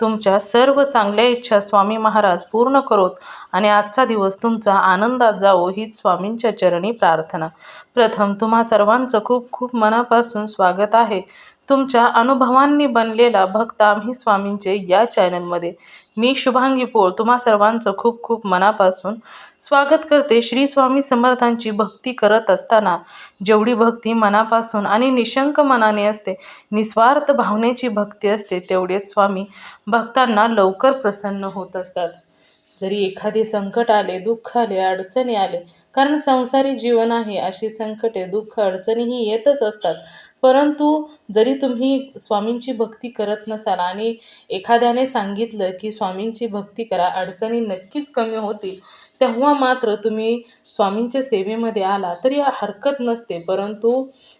तुमच्या सर्व चांगल्या इच्छा स्वामी महाराज पूर्ण करोत आणि आजचा दिवस तुमचा आनंदात जावो हीच स्वामींच्या चरणी प्रार्थना. प्रथम तुम्हा सर्वांचं खूप खूप मनापासून स्वागत आहे. तुमच्या अनुभवांनी बनलेला भक्त आम्ही स्वामींचे या चॅनलमध्ये. मी शुभांगी पोळ. तुम्हा सर्वांचं खूप खूप मनापासून स्वागत करते. श्री स्वामी समर्थांची भक्ती करत असताना जेवढी भक्ती मनापासून आणि निशंक मनाने असते निस्वार्थ भावनेची भक्ती असते तेवढेच स्वामी भक्तांना लवकर प्रसन्न होत असतात. जरी एखादे संकट आले दुःख आले अडचणी आले कारण संसारी जीवन आहे अशी संकटे दुःख अडचणीही येतच असतात. परंतु जरी तुम्ही स्वामींची भक्ती करत नसाल आणि एखाद्याने सांगितलं की स्वामींची भक्ती करा अडचणी नक्कीच कमी होतील तेव्हा मात्र तुम्ही स्वामींच्या सेवेमध्ये आला तरी हरकत नसते. परंतु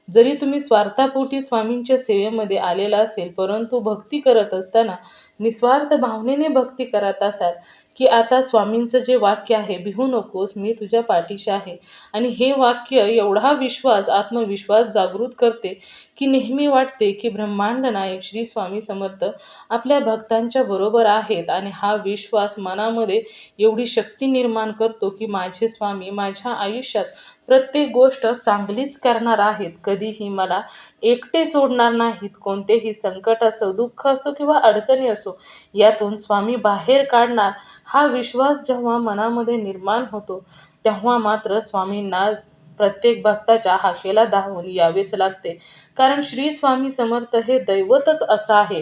जरी तुम्ही स्वार्थापोटी स्वामींच्या सेवेमध्ये आलेला असेल परंतु भक्ती करत असताना निस्वार्थ भावनेने भक्ती करत असाल की आता स्वामींचं जे वाक्य आहे भिवू नकोस मी तुझ्या पाठीशी आहे. आणि हे वाक्य एवढा विश्वास आत्मविश्वास जागृत करते की नेहमी वाटते की ब्रह्मांड नायक श्री स्वामी समर्थ आपल्या भक्तांच्या बरोबर आहेत आणि हा विश्वास मनामध्ये एवढी शक्ती निर्माण करतो की माझे स्वामी माझ्या आयुष्यात प्रत्येक गोष्ट चांगलीच करणार आहेत. कधीही मला एकटे सोडणार नाहीत. कोणतेही संकट असो दुःख असो किंवा अडचणी असो यातून स्वामी बाहेर काढणार हा विश्वास जेव्हा मनामध्ये निर्माण होतो तेव्हा मात्र स्वामींना प्रत्येक भक्ताच्या हाकेला धावून यावेच लागते. कारण श्री स्वामी समर्थ हे दैवतच असं आहे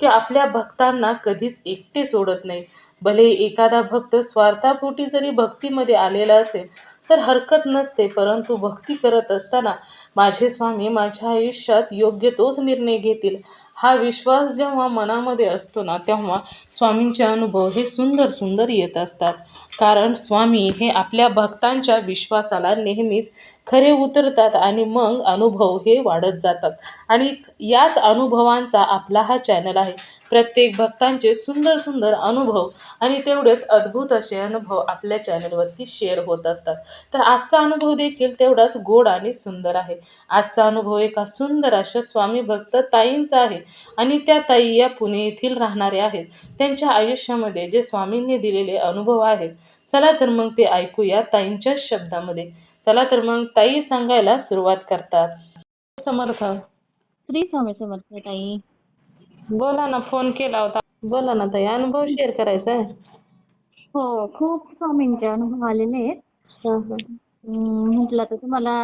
की आपल्या भक्तांना कधीच एकटे सोडत नाही. भले एखादा भक्त स्वार्थापोटी जरी भक्तीमध्ये आलेला असेल तर हरकत नसते. परंतु भक्ती करत असताना माझे स्वामी माझ्या आयुष्यात योग्य तोच निर्णय घेतील. हा विश्वास जेव्हा मनामध्ये असतो ना तेव्हा स्वामींचे अनुभव हे सुंदर सुंदर येत असतात. कारण स्वामी हे आपल्या भक्तांच्या विश्वासाला नेहमीच खरे उतरतात आणि मग अनुभव हे वाढत जातात. आणि याच अनुभवांचा आपला हा चॅनल आहे. प्रत्येक भक्तांचे सुंदर सुंदर अनुभव आणि तेवढेच अद्भुत असे अनुभव आपल्या चॅनलवरती शेअर होत असतात. तर आजचा अनुभव देखील तेवढाच गोड आणि सुंदर आहे. आजचा अनुभव एका सुंदर अशा स्वामी भक्त ताईंचा आहे आणि त्या ताई या पुणे येथील राहणाऱ्या आहेत. त्यांच्या आयुष्यामध्ये जे स्वामींनी दिलेले अनुभव आहेत चला तर मग ते ऐकूया ताईंच्याच शब्दामध्ये. चला तर मग ताई सांगायला सुरुवात करतात. समर्थ. श्री स्वामी समर्थ ताई. बोला ना फोन केला होता. बोला ना ताई अनुभव शेअर करायचा आहे. हो खूप स्वामींचे अनुभव आलेले आहेत. म्हटलं तर तुम्हाला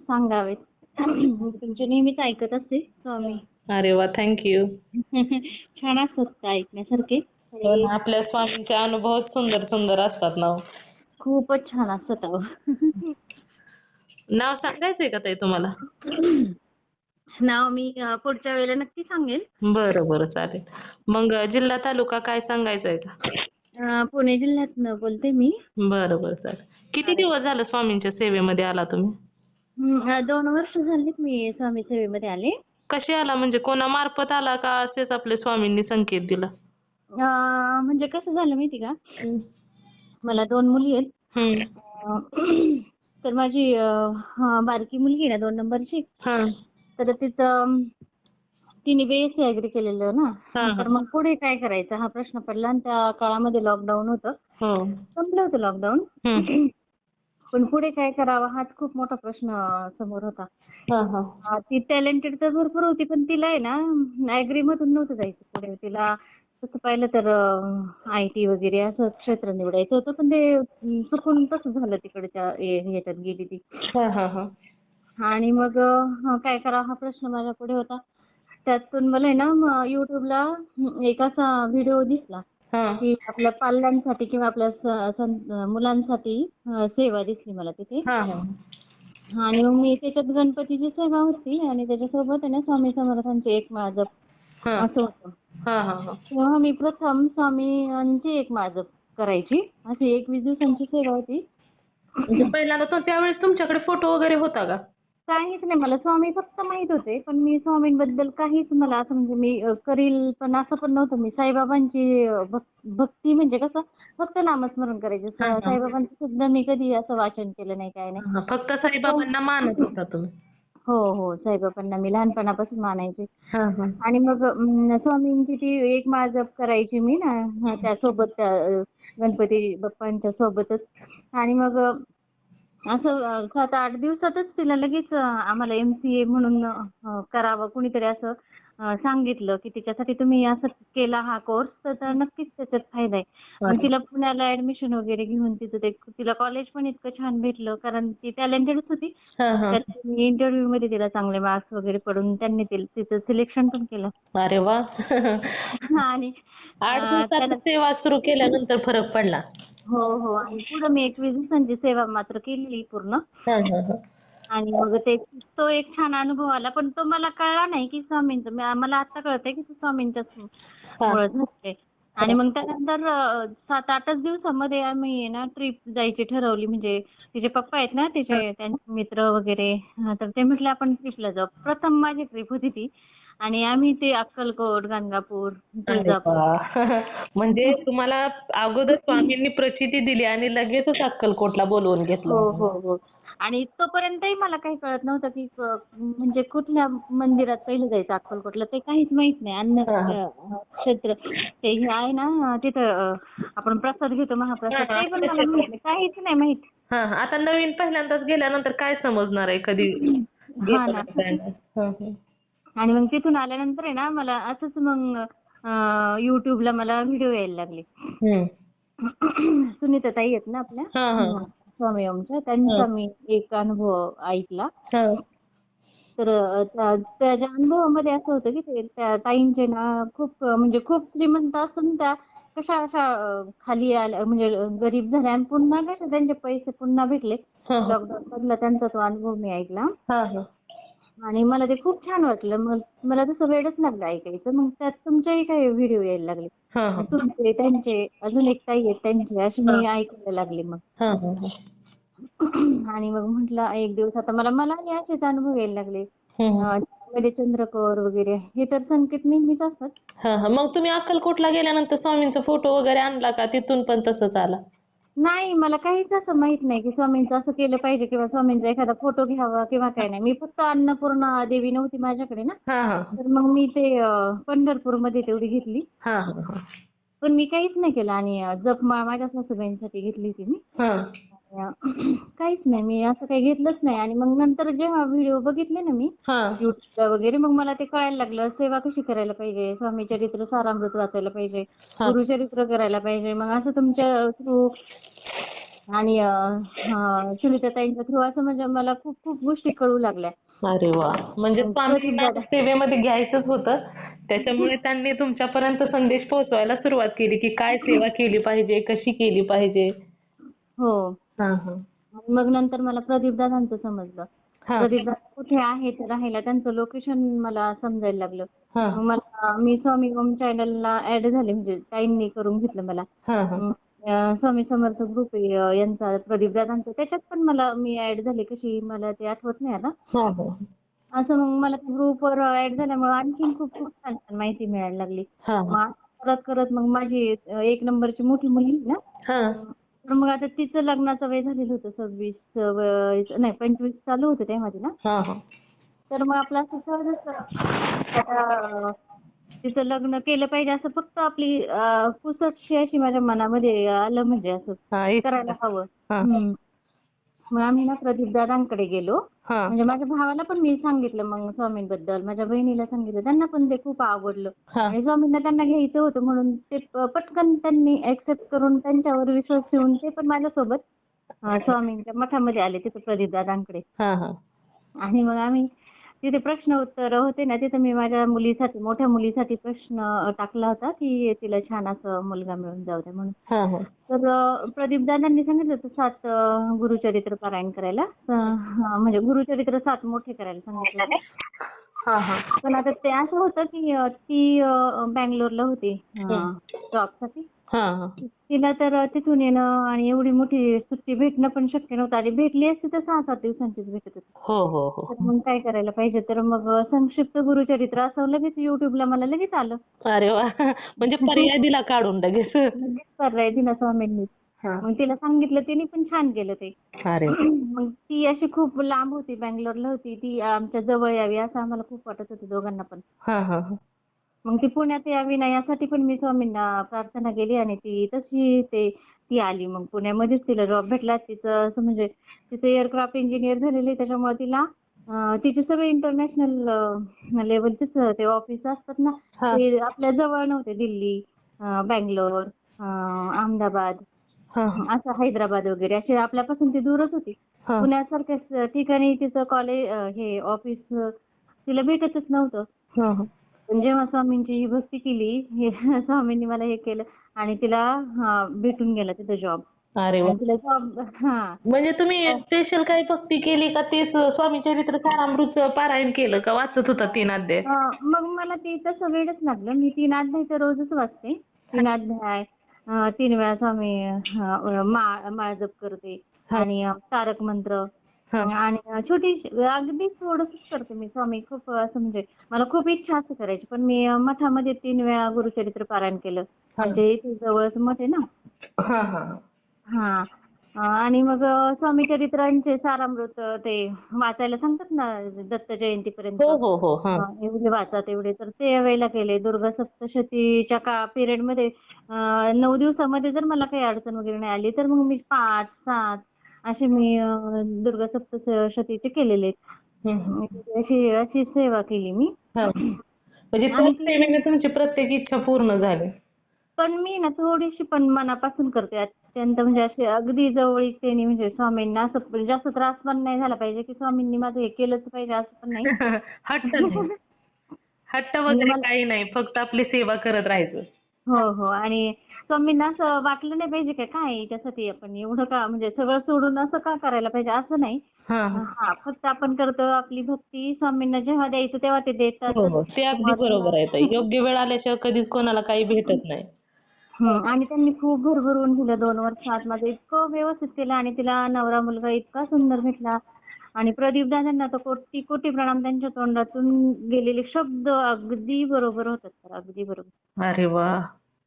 सांगावेत. तुमचे नेहमीच ऐकत असते स्वामी. अरे वा थँक्यू छान असतात ते ऐकण्यासारखे. आपल्या स्वामींचे अनुभव सुंदर सुंदर असतात ना हो. खूपच छान असतात अहो. नाव सांगायचंय का ताई तुम्हाला? नाव मी पुढच्या वेळेला नक्की सांगेल. बरं बरं चालेल. मग जिल्हा तालुका काय सांगायचंय का अं, पुणे जिल्ह्यातनं बोलते मी. बरं बरं चालेल. किती दिवस झालं स्वामींच्या सेवेमध्ये आला तुम्ही? हम्म, अं, दोन वर्ष झालीत मी स्वामी सेवेमध्ये आले. कसे आला? म्हणजे कोणामार्फत आला का असेच आपले स्वामींनी संकेत दिला? अं, म्हणजे कसं झालं माहिती का? मला दोन मुली आहेत. हम्म. अं, तर माझी अं, बारकी मुलगी आहे ना दोन नंबरची. हा. तर तिचं तिने बीएससी ऍग्री केलेलं ना. तर मग पुढे काय करायचं? हा प्रश्न पडला आणि त्या काळामध्ये लॉकडाऊन होतं. हो. संपलं होतं लॉकडाऊन. पण पुढे काय करावं? हाच खूप मोठा प्रश्न समोर होता. ती टॅलेंटेड तर भरपूर होती पण तिला आहे ना ऍग्री मधून नव्हतं जायचं पुढे. तिला तसं पाहिलं तर आय टी वगैरे असं क्षेत्र निवडायचं होतं पण ते चुकून तसं झालं तिकडच्या ह्याच्यात गेली ती. आणि मग काय करावं हा प्रश्न माझ्या पुढे होता. त्यातून मला आहे ना युट्यूबला एक असा व्हिडिओ दिसला की आपल्या पाल्यांसाठी किंवा आपल्या मुलांसाठी सेवा दिसली मला तिथे. आणि मग मी त्याच्यात गणपतीची सेवा होती आणि त्याच्यासोबत आहे ना स्वामी समर्थांचे एक हा. असं होतं. हा हा हा. तेव्हा मी प्रथम स्वामींची एक माळजप करायची. अशी एकवीस दिवसांची सेवा होती. म्हणजे पहिल्यांदा त्यावेळेस तुमच्याकडे फोटो वगैरे होता का? काहीच नाही. मला स्वामी फक्त माहीत होते. पण मी स्वामींबद्दल काहीच मला असं म्हणजे मी करील पण असं पण नव्हतं. मी साईबाबांची भक्ती म्हणजे कसं फक्त नामस्मरण करायचे. साईबाबांचं सुद्धा मी कधी असं वाचन केलं नाही काय नाही. हा, फक्त साईबाबांना मानत होता तुम्ही. हो हो. साईबाबांना मी लहानपणापासून मानायचे. हा, हा. आणि मग स्वामींची ती एक माळ जप करायची मी ना त्या सोबत त्या अं, गणपती बाप्पांच्या सोबतच. आणि मग असं सात आठ दिवसातच तिला लगेच आम्हाला एम सी ए म्हणून करावं कुणीतरी असं सांगितलं की तिच्यासाठी तुम्ही असं केला हा कोर्स तर नक्कीच त्याच्यात फायदा आहे. मग तिला पुण्याला ऍडमिशन वगैरे घेऊन तिचं ते तिला कॉलेज पण इतकं छान भेटलं कारण ती टॅलेंटेडच होती. इंटरव्ह्यू मध्ये तिला चांगले मार्क्स वगैरे पडून त्यांनी तिचं सिलेक्शन पण केलं. अरे वा. आणि आठ दिवसात सेवा सुरू केल्यानंतर फरक पडला. हो हो. आणि पुढे मी एकवीस दिवसांची सेवा मात्र केली पूर्ण. आणि मग ते तो एक छान अनुभव आला. पण तो मला कळला नाही की स्वामींचं मला आता कळतंय की झालंय. आणि मग त्यानंतर सात आठच दिवसामध्ये आम्ही ना ट्रिप जायची ठरवली. म्हणजे तिचे पप्पा आहेत ना तिचे त्यांचे मित्र वगैरे. तर ते म्हटले आपण ट्रिपला जाऊ. प्रथम माझी ट्रिप होती ती. आणि आम्ही ते अक्कलकोट गाणगापूर तुळजापूर. म्हणजे तुम्हाला अगोदर स्वामींनी प्रचिती दिली आणि लगेचच अक्कलकोटला बोलवून हो घेतलं हो हो आणि तोपर्यंतही मला काही कळत नव्हतं की क- म्हणजे कुठल्या मंदिरात पहिलं जायचं अक्कलकोटला ते काहीच माहीत नाही अन्न हा. अ, क्षेत्र ते हे आहे ना तिथं अ, आपण प्रसाद घेतो महाप्रसाद ते पण मला माहीत नाही काहीच नाही माहीत हा. आता नवीन पहिल्यांदाच गेल्यानंतर काय समजणार आहे कधी हा ना. हा, हा. आणि मग तिथून आल्यानंतर आहे ना मला असंच मग युट्यूबला मला व्हिडिओ यायला लागले. सुनीता ताई आहेत ना आपल्या. स्वामी ओमच्या त्यांचा मी एक अनुभव ऐकला. तर त्याच्या अनुभवामध्ये असं होतं की ते त्या ताईंचे ना खूप म्हणजे खूप श्रीमंत असून त्या कशा अशा खाली आल्या म्हणजे गरीब झाल्या आणि पुन्हा कशा त्यांचे पैसे पुन्हा भेटले. लॉकडाऊन मधला त्यांचा तो अनुभव मी ऐकला. आणि मला ते खूप छान वाटलं. मग मला तसं वेळच लागलं ऐकायचं. मग त्यात तुमचेही काही व्हिडिओ यायला लागले. तुमचे त्यांचे अजून एक ताई आहेत त्यांचे असे मी ऐकायला लागले मग. हा, हा, हा. आणि मग म्हटलं एक दिवस आता मला मला आणि असेच अनुभव यायला लागले. मध्ये चंद्रकोर वगैरे हे तर संकेत नेहमीच असतात. मग तुम्ही अक्कलकोटला गेल्यानंतर स्वामींचा फोटो वगैरे आणला का? तिथून पण तसंच आला. नाही मला काहीच असं माहीत नाही की स्वामींचं असं केलं पाहिजे किंवा स्वामींचा एखादा फोटो घ्यावा किंवा काय नाही. मी फक्त अन्नपूर्णा देवी नव्हती माझ्याकडे ना. हा हा. तर मग मी ते अं, पंढरपूरमध्ये तेवढी घेतली. हा हा हा. पण मी काहीच नाही केलं आणि जपमाळ माझ्या सासूबाईंसाठी घेतली होती मी. हा. काहीच नाही. मी असं काही घेतलंच नाही. आणि मग नंतर जेव्हा व्हिडिओ बघितले ना मी हा. युट्यूबला वगैरे मग मला ते कळायला लागलं सेवा कशी करायला पाहिजे? स्वामी चरित्र सारामृत वाचायला पाहिजे. गुरुचरित्र करायला पाहिजे मग असं तुमच्या थ्रू आणि सुनीताताईंच्या थ्रू असं म्हणजे मला खूप खूप गोष्टी कळू लागल्या. अरे वा. म्हणजे सेवेमध्ये घ्यायचंच होतं. त्याच्यामुळे त्यांनी तुमच्यापर्यंत संदेश पोहोचवायला सुरुवात केली की काय सेवा केली पाहिजे कशी केली पाहिजे? हो. मग नंतर मला प्रदीप दादांचं समजलं. प्रदीप दादा कुठे आहेत राहायला? त्यांचं लोकेशन मला समजायला लागलं. मग मला मी स्वामी ओम चॅनलला ऍड झाले म्हणजे ताईंनी करून घेतलं मला. स्वामी समर्थ ग्रुप यांचा प्रदीप दादांचा त्याच्यात पण मला मी ऍड झाले कशी मला ते आठवत नाही आता. असं मग मला ग्रुपवर ऍड झाल्यामुळे आणखीन खूप खूप छान छान माहिती मिळायला लागली. मग करत करत मग माझी एक नंबरची मोठी मुलगी आहे ना. तर मग आता तिचं लग्नाचं वय झालेलं होतं सव्वीस नाही पंचवीस चालू होतं तेव्हा तिला हा हा तर मग आपलं असं सहजच आता तिचं लग्न केलं पाहिजे असं फक्त आपली अं, पुसटशी अशी माझ्या मनामध्ये आलं म्हणजे असं हा. करायला हवं हा. हम्म. मग आम्ही ना प्रदीप दादांकडे गेलो. हा. म्हणजे माझ्या भावाला पण मी सांगितलं मग स्वामींबद्दल. माझ्या बहिणीला सांगितलं. त्यांना पण ते खूप आवडलं. हा. आणि स्वामींना त्यांना घ्यायचं होतं म्हणून ते प- पटकन त्यांनी ऍक्सेप्ट करून त्यांच्यावर विश्वास ठेवून ते पण माझ्यासोबत अं, स्वामींच्या मठामध्ये आले तिथे प्रदीप दादांकडे. हा हा. आणि मग आम्ही तिथे प्रश्न उत्तर होते ना तिथे मी माझ्या मुलीसाठी मोठ्या मुलीसाठी प्रश्न टाकला होता की तिला छान असं मुलगा मिळून जाऊ दे म्हणून. हा हा. तर प्रदीप दादांनी सांगितलं होतं सात गुरुचरित्र पारायण करायला. म्हणजे गुरुचरित्र सात मोठे करायला सांगितलं होतं. हा हा. पण आता ते असं होतं की ती बँगलोरला होती जॉबसाठी. तिला तर तिथून येणं आणि एवढी मोठी सुट्टी भेटणं पण शक्य नव्हतं. आणि भेटली असती तर सहा सात दिवसांचीच भेटत होती. हो हो हो. तर मग काय करायला पाहिजे? तर मग संक्षिप्त गुरुचरित्र असं लगेच. युट्यूबला मला लगेच आलं. अरे वा. म्हणजे पर्याय दिला काढून लगेच. लगेच पर्याय दिला स्वामींनी. हा. मग तिला सांगितलं तिने पण छान केलं ते. अरे. वा. मग ती अशी खूप लांब होती बँगलोरला होती. ती आमच्या जवळ यावी असं आम्हाला खूप वाटत होतं दोघांना पण. हा हा हा. मग ती पुण्यात यावी ना यासाठी पण मी स्वामींना प्रार्थना केली आणि ती तशी ते ती आली मग पुण्यामध्येच तिला जॉब भेटला तिचं असं म्हणजे तिचं एअरक्राफ्ट इंजिनियर झालेली त्याच्यामुळे तिला तिचे सगळे इंटरनॅशनल लेवलचेच ते ऑफिस असतात ना. ते आपल्या जवळ नव्हते दिल्ली बँगलोर अहमदाबाद. असं हैदराबाद वगैरे असे आपल्यापासून ती दूरच होती. पुण्यासारख्याच ठिकाणी तिचं कॉलेज हे ऑफिस तिला भेटतच नव्हतं. पण जेव्हा स्वामींची ही भक्ती केली हे स्वामींनी मला हे केलं आणि तिला भेटून गेला तिथं जॉब अरे वा. तिला जॉब हा. म्हणजे तुम्ही स्पेशल काही भक्ती केली का? ते स्वामी चरित्र सारामृत पारायण केलं का? वाचत होता तीन अध्याय. अं, मग मला ते तसं वेळच लागलं. मी तीन अध्याय तर रोजच वाचते. तीन अध्याय अं, तीन वेळा स्वामी अं, माळ माळ जप करते. आणि अं, तारक मंत्र. आणि छोटी अगदी थोडंसंच करते मी. स्वामी खूप असं म्हणजे मला खूप इच्छा असं करायची. पण मी मठामध्ये तीन वेळा गुरुचरित्र पारायण केलं. म्हणजे इथे जवळच मठ आहे ना? हा आणि मग स्वामी चरित्रांचे सारामृत ते वाचायला सांगतात ना दत्त जयंतीपर्यंत? हो हो हो एवढे वाचा तेवढे तर ते वेळेला केले. दुर्गा सप्तशतीच्या का पिरियडमध्ये नऊ दिवसामध्ये जर मला काही अडचण वगैरे नाही आली तर मग मी पाच सात असे मी दुर्गा सप्तशतीचे केलेले हम्म. अशी अशी सेवा केली मी. म्हणजे सेवेने तुमची प्रत्येक इच्छा पूर्ण झाली? पण मी ना थोडीशी पण मनापासून करते. अत्यंत म्हणजे असे अगदी जवळीकतेने म्हणजे स्वामींना असं जास्त त्रास पण नाही झाला पाहिजे की स्वामींनी माझं हे केलंच पाहिजे असं पण नाही. हट्ट नाही. हट्ट वगैरे काही नाही. फक्त आपली सेवा करत राहायचं. हो हो. आणि स्वामींना असं वाटलं नाही पाहिजे काय काय याच्यासाठी आपण? एवढं का? म्हणजे सगळं सोडून असं का करायला पाहिजे? असं नाही. हा. फक्त आपण करतो आपली भक्ती स्वामींना जेव्हा द्यायचं तेव्हा ते देतात. हो हो. ते अगदी बरोबर आहे ताई. योग्य वेळ आल्याशिवाय कधीच कोणाला काही भेटत नाही. हं, आणि त्यांनी खूप भरभरून दिलं. दोन वर्षात माझं इतकं व्यवस्थित केलं आणि तिला नवरा मुलगा इतका सुंदर भेटला. आणि प्रदीप दादांना तर कोटी कोटी प्रणाम. त्यांच्या तोंडातून गेलेले शब्द अगदी बरोबर होतात. तर अगदी बरोबर. अरे वा.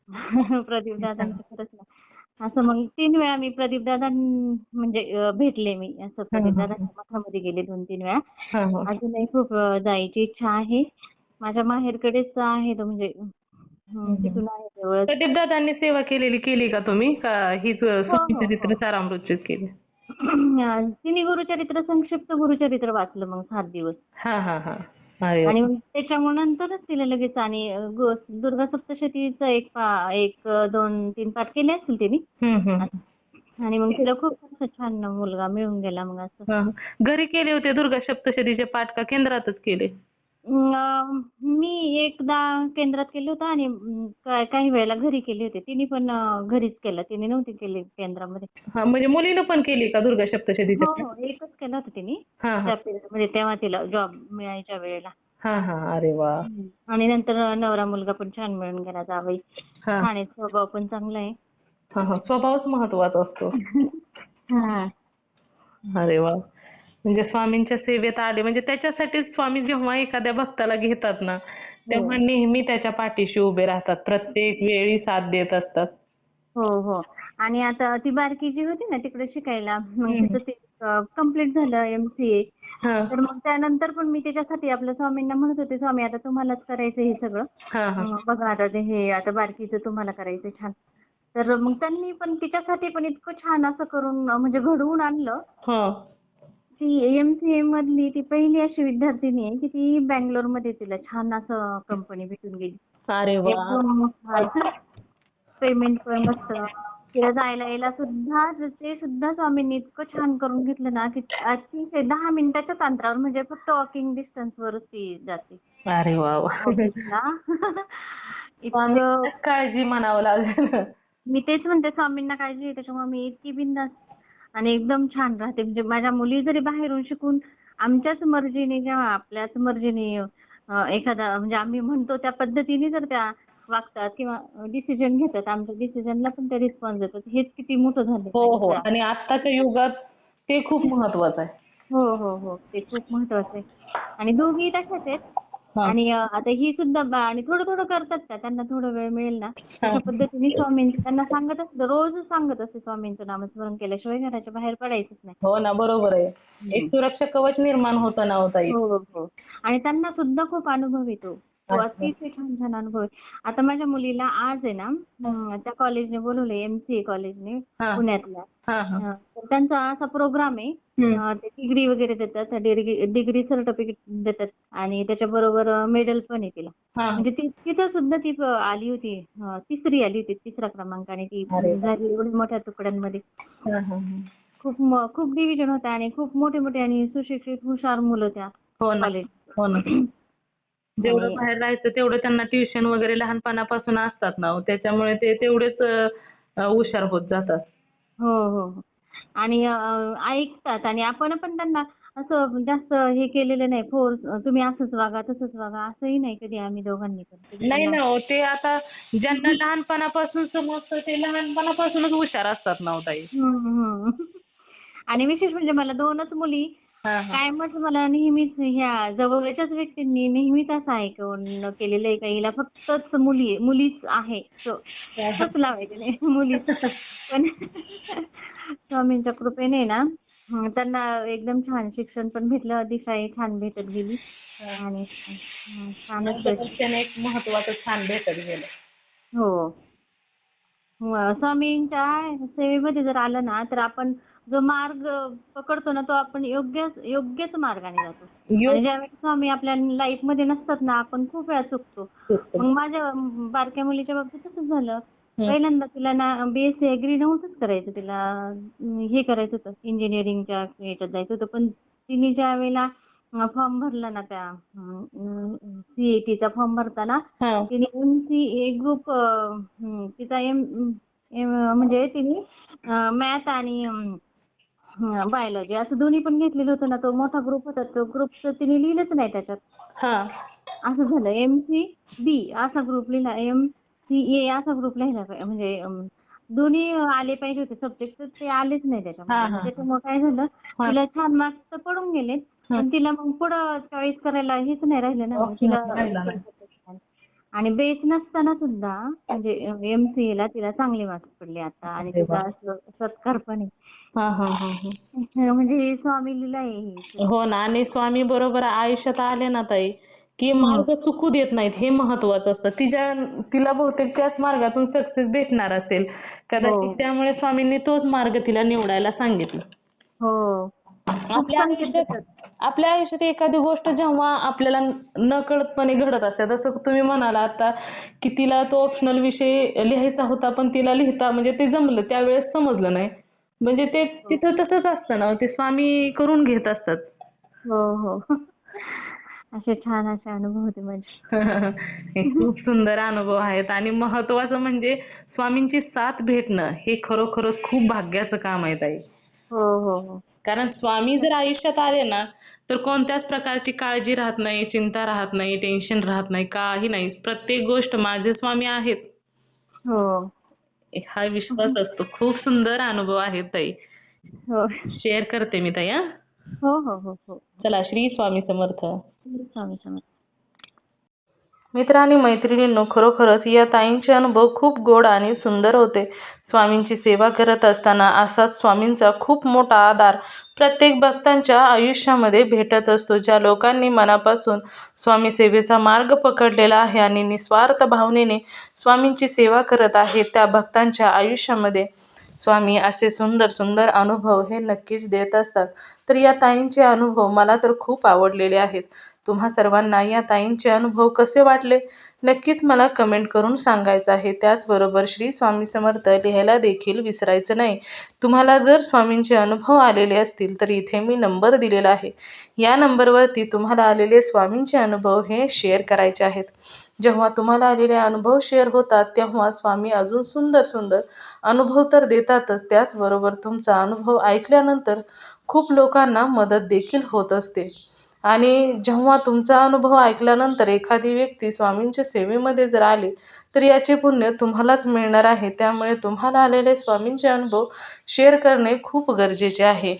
प्रदीप दादांचं खरंच ना असं मग तीन वेळा मी प्रदीप दादा म्हणजे भेटले मी. असं प्रदीप दादांच्या मठामध्ये गेले दोन तीन वेळा. हा हा. अजूनही खूप जायची इच्छा आहे. माझ्या माहेरकडेच आहे तो म्हणजे हं, तिथून आहे जवळ प्रदीप दादांनी सेवा केलेली केली का तुम्ही? का हीच स्वामी चरित्र सारामृतचीच केली? तिने गुरुचरित्र संक्षिप्त गुरुचरित्र वाचलं मग सात दिवस. हा हा हा. आणि त्याच्यामुळे नंतरच तिला लगेच आणि दुर्गा सप्तशतीचं एक एक दोन तीन पाठ केले असतील तिने. आणि मग तिला खूप असं छान मुलगा मिळून गेला मग असं. घरी केले होते दुर्गा सप्तशतीचे पाठ का केंद्रातच केले मी एकदा केंद्रात केलं होतं आणि का- काही वेळेला घरी केले होते. तिने पण अं, घरीच केलं. तिने नव्हती केली केंद्रामध्ये. हा म्हणजे मुलीनं पण केली का दुर्गा हो हो एकच केलं होतं तिने. हा हा. त्या period मध्ये तेव्हा तिला जॉब मिळायच्या वेळेला. हा हा अरे वा. आणि नंतर नवरा मुलगा पण छान मिळून गेला जावई. हा. आहे स्वभाव पण चांगला आहे. हा हा. स्वभावच महत्त्वाचा असतो. हा. अरे वा. म्हणजे स्वामींच्या सेवेत आले. म्हणजे त्याच्यासाठीच स्वामी जेव्हा एखाद्या भक्ताला घेतात ना तेव्हा नेहमी त्याच्या पाठीशी उभे राहतात. प्रत्येक वेळी साथ देत असतात. हो हो. आणि आता ती बारकी जी होती ना तिकडे शिकायला मग ते कंप्लीट झालं एमसीए हा. तर मग त्यानंतर पण मी त्याच्यासाठी आपल्या स्वामींना म्हणत होते स्वामी आता तुम्हालाच करायचं हे सगळं. हा हा. बघा आता ते हे आता बारकीचं तुम्हाला करायचं छान. तर मग त्यांनी पण तिच्यासाठी पण इतकं छान असं करून म्हणजे घडवून आणलं. ती एमसीए मधली ती पहिली अशी विद्यार्थिनी आहे की ती बँगलोरमध्ये तिला छान असं कंपनी भेटून गेली. अरे पेमेंट पण मस्त. तिला जायला यायला सुद्धा ते सुद्धा स्वामींनी इतकं छान करून घेतलं ना की अतिशय दहा मिनिटाच्याच अंतरावर म्हणजे फक्त वॉकिंग डिस्टन्स वरच ती जाते. अरे वा काळजी म्हणावं लागेल. मी तेच म्हणते स्वामींना काळजी आहे त्याच्यामुळे मी इतकी बिंदास आणि एकदम छान राहते. म्हणजे माझ्या मुली जरी बाहेरून शिकून आमच्याच मर्जीने जेव्हा आपल्याच मर्जीने एखादा म्हणजे आम्ही म्हणतो त्या पद्धतीने जर त्या वागतात किंवा डिसिजन घेतात आमच्या डिसिजनला पण ते रिस्पॉन्स देतात. हेच किती मोठं झालं हो हो. आणि आत्ताच्या युगात ते खूप महत्वाचं आहे. हो हो हो. ते खूप महत्वाचं आहे. आणि दोघी तशाच आहेत. आणि आता ही सुद्धा आणि थोडं थोडं करतात त्या त्यांना थोडं वेळ मिळेल ना? तशा पद्धतीने स्वामींचं त्यांना सांगत असतं रोज सांगत असते स्वामींचं नामस्मरण केल्याशिवाय घराच्या बाहेर पडायचंच नाही. हो ना बरोबर आहे. एक सुरक्षा कवच निर्माण होतं ना हो ताई. हो हो. आणि त्यांना सुद्धा खूप अनुभव येतो. तो अच्छा. अतिशय छान छान अनुभव आहे. आता माझ्या मुलीला आज आहे ना त्या कॉलेजने बोलवले एमसीए कॉलेजने. पुण्यातल्या. तर त्यांचा असा प्रोग्राम आहे ते डिग्री वगैरे देतात डिग्री सर्टिफिकेट देतात आणि त्याच्याबरोबर मेडल पण आहे तिला. म्हणजे तिथं सुद्धा ती आली होती तिसरी आली होती तिसरा क्रमांक आणि ती. झाली एवढ्या मोठ्या तुकड्यांमध्ये. खूप खूप डिव्हिजन होत्या आणि खूप मोठे मोठे आणि सुशिक्षित हुशार मुलं त्या कॉलेज हो जेवढं आणि- बाहेर राहायचं तेवढं त्यांना ट्युशन वगैरे लहानपणापासून असतात ना हो. त्याच्यामुळे ते तेवढेच हुशार होत जातात हो हो हो. आणि ऐकतात आणि आपण पण त्यांना असं जास्त हे केलेलं नाही फोर्स तुम्ही असंच वागा तसंच वागा असंही नाही कधी आम्ही दोघांनी पण नाही ना हो ते आता ज्यांना लहानपणापासून समजतं ते लहानपणापासूनच हुशार असतात ना हो ताई. आणि विशेष म्हणजे मला दोनच मुली हा, हा. कायमच मला नेहमीच ह्या जवळच्याच व्यक्तींनी नेहमीच असं ऐकवून केलेलं आहे का? हिला फक्तच मुली मुलीच आहे. तोच लावायचे नाही मुलीच. पण स्वामींच्या कृपेने ना त्यांना एकदम छान शिक्षण पण भेटलं दिशाही छान भेटत गेली. आणि छानच एक महत्वाचं छान भेटत गेलं. हो. स्वामींच्या सेवेमध्ये जर आलं ना तर आपण जो मार्ग पकडतो ना तो आपण योग्य योग्यच मार्गाने जातो. आणि ज्यावेळेस स्वामी आपल्या लाईफमध्ये नसतात ना आपण खूप वेळा चुकतो. मग माझ्या बारक्या मुलीच्या बाबतीत तसंच झालं. पहिल्यांदा तिला ना बीएससी ऍग्री नव्हतंच करायचं. तिला हे करायचं होतं. इंजिनिअरिंगच्या याच्यात जायचं होतं. पण तिने ज्या वेळेला फॉर्म भरला ना त्या सीएटीचा फॉर्म भरताना. तिने एम सी ए ग्रुप तिचा एम म्हणजे तिने मॅथ आणि बायोलॉजी असं दोन्ही पण घेतलेलं होतं ना तो मोठा ग्रुप होता तो ग्रुपचं तिने लिहिलंच नाही त्याच्यात. हा. असं झालं. एम सी बी असा ग्रुप लिहिला. एम सी ए असा ग्रुप लिहिला. म्हणजे दोन्ही आले पाहिजे होते सब्जेक्ट तर ते आलेच नाही त्याच्यामध्ये. मग त्याच्यामुळे काय झालं. तिला छान मार्क्स तर पडून गेले. पण तिला मग पुढं चॉईस करायला हेच नाही राहिलं ना. तिला. आणि बेस नसताना सुद्धा म्हणजे एम सी ला तिला चांगले मार्क्स पडले आता. आणि तिचा सत्कार पण आहे. हा हा हा हा. म्हणजे हे स्वामी लीला आहे ही. हो ना आणि स्वामी बरोबर आयुष्यात आले ना ताई की मार्ग चुकू देत नाहीत हे महत्वाचं असतं. तिच्या तिला बहुतेक त्याच मार्गातून सक्सेस भेटणार असेल. कदाचित हो. त्यामुळे स्वामींनी तोच मार्ग तिला निवडायला सांगितलं. हो. आपल्या आयुष्यात आपल्या आयुष्यात एखादी गोष्ट जेव्हा आपल्याला नकळतपणे घडत असते जसं तुम्ही म्हणाला आता की तिला तो ऑप्शनल विषय लिहायचा होता पण तिला लिहिता म्हणजे ते जमलं त्यावेळेस समजलं नाही. म्हणजे ते तिथं तसंच असतं ना ते स्वामी करून घेत असतात. हो हो. असे छान असे अनुभव होते माझे. हे खूप सुंदर अनुभव आहेत आणि महत्वाचं म्हणजे स्वामींची साथ भेटणं हे खरोखरच खूप भाग्याचं काम आहे ताई. हो हो हो. कारण स्वामी जर आयुष्यात आले ना तर कोणत्याच प्रकारची काळजी राहत नाही चिंता राहत नाही टेन्शन राहत नाही काही नाही. प्रत्येक गोष्ट माझे स्वामी आहेत. हो. हा विश्वास असतो. खूप सुंदर अनुभव आहेत ताई. हो. शेअर करते मी ताई हा. हो हो हो हो. चला श्री स्वामी समर्थ. स्वामी समर्थ. मित्र आणि मैत्रिणींनो खरोखरच या ताईंचे अनुभव खूप गोड आणि सुंदर होते. स्वामींची सेवा करत असताना असाच स्वामींचा खूप मोठा आधार प्रत्येक भक्तांच्या आयुष्यामध्ये भेटत असतो ज्या लोकांनी मनापासून स्वामी सेवेचा मार्ग पकडलेला आहे आणि निस्वार्थ भावनेने स्वामींची सेवा करत आहे त्या भक्तांच्या आयुष्यामध्ये. स्वामी असे सुंदर सुंदर अनुभव हे नक्कीच देत असतात. तर या ताईंचे अनुभव मला तर खूप आवडलेले आहेत. तुम्हा सर्वांना या ताईंचे अनुभव कसे वाटले? नक्कीच मला कमेंट करून सांगायचं आहे. त्याचबरोबर श्री स्वामी समर्थ लिहायला देखील विसरायचं नाही. तुम्हाला जर स्वामींचे अनुभव आलेले असतील तर इथे मी नंबर दिलेला आहे. या नंबरवरती तुम्हाला आलेले स्वामींचे अनुभव हे शेअर करायचे आहेत. जेव्हा तुम्हाला आलेले अनुभव शेअर होतात तेव्हा स्वामी अजून सुंदर सुंदर अनुभव तर देतातच. त्याचबरोबर तुमचा अनुभव ऐकल्यानंतर खूप लोकांना मदत देखील होत असते. आणि जेव्हा तुमचा अनुभव ऐकल्यानंतर एखादी व्यक्ती स्वामींच्या सेवेमध्ये जर आली तर याचे पुण्य तुम्हालाच मिळणार आहे. त्यामुळे तुम्हाला आलेले स्वामींचे अनुभव शेअर करणे खूप गरजेचे आहे.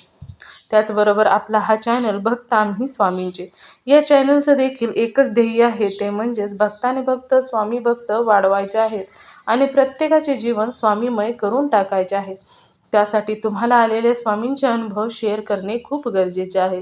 त्याचबरोबर आपला हा चॅनल भक्त आम्ही स्वामींचे. या चॅनलचं देखील एकच ध्येय आहे ते म्हणजेच भक्ताने भक्त स्वामी भक्त वाढवायचे आहेत आणि प्रत्येकाचे जीवन स्वामीमय करून टाकायचे आहे. त्यासाठी तुम्हाला आलेले स्वामींचे अनुभव शेअर करणे खूप गरजेचे आहे.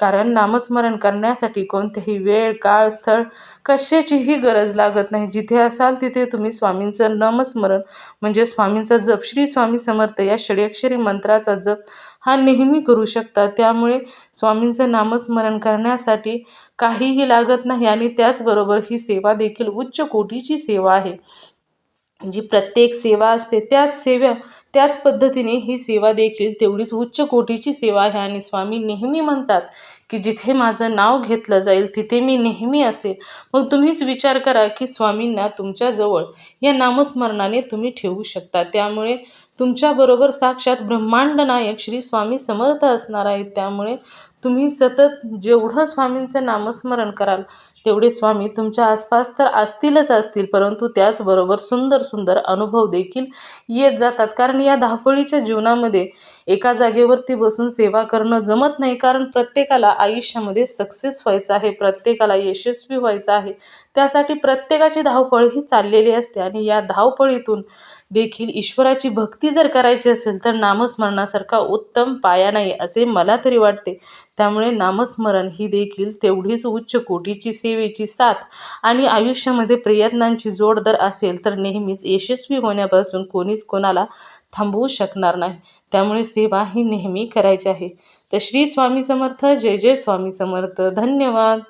कारण नामस्मरण करण्यासाठी कोणतेही वेळ काळ स्थळ कशाचीही गरज लागत नाही. जिथे असाल तिथे तुम्ही स्वामींचं नामस्मरण म्हणजे स्वामींचा जप श्री स्वामी समर्थ या षडक्षरी मंत्राचा जप हा नेहमी करू शकता. त्यामुळे स्वामींचं नामस्मरण करण्यासाठी काहीही लागत नाही आणि त्याचबरोबर ही सेवा देखील उच्च कोटीची सेवा आहे. जी प्रत्येक सेवा असते त्याच सेवा त्याच पद्धतीने ही सेवा देखील तेवढीच उच्च कोटीची सेवा आहे आणि स्वामी नेहमी म्हणतात की जिथे माझं नाव घेतलं जाईल तिथे मी नेहमी असेल. मग तुम्हीच विचार करा की स्वामींना तुमच्याजवळ या नामस्मरणाने तुम्ही ठेवू शकता. त्यामुळे तुमच्याबरोबर साक्षात ब्रह्मांड नायक श्री स्वामी समर्थ असणार आहेत. त्यामुळे तुम्ही सतत जेवढं स्वामींचं नामस्मरण कराल तेवढे स्वामी तुमच्या आसपास तर असतीलच असतील परंतु त्याचबरोबर सुंदर सुंदर अनुभव देखील येत जातात. कारण या धावपळीच्या जीवनामध्ये एका जागेवरती बसून सेवा करणं जमत नाही कारण प्रत्येकाला आयुष्यामध्ये सक्सेस व्हायचं आहे प्रत्येकाला यशस्वी व्हायचं आहे. त्यासाठी प्रत्येकाची धावपळ ही चाललेली असते आणि या धावपळीतून देखील ईश्वराची भक्ती जर करायची असेल तर नामस्मरणासारखा उत्तम पाया नाही असे मला तरी वाटते. त्यामुळे नामस्मरण ही देखील तेवढीच उच्च कोटीची सेवेची साथ आणि आयुष्यामध्ये प्रयत्नांची जोड जर असेल तर नेहमीच यशस्वी होण्यापासून कोणीच कोणाला थांबवू शकणार नाही. त्यामुळे सेवा ही नेहमी करायची आहे. तर श्री स्वामी समर्थ जय जय स्वामी समर्थ. धन्यवाद.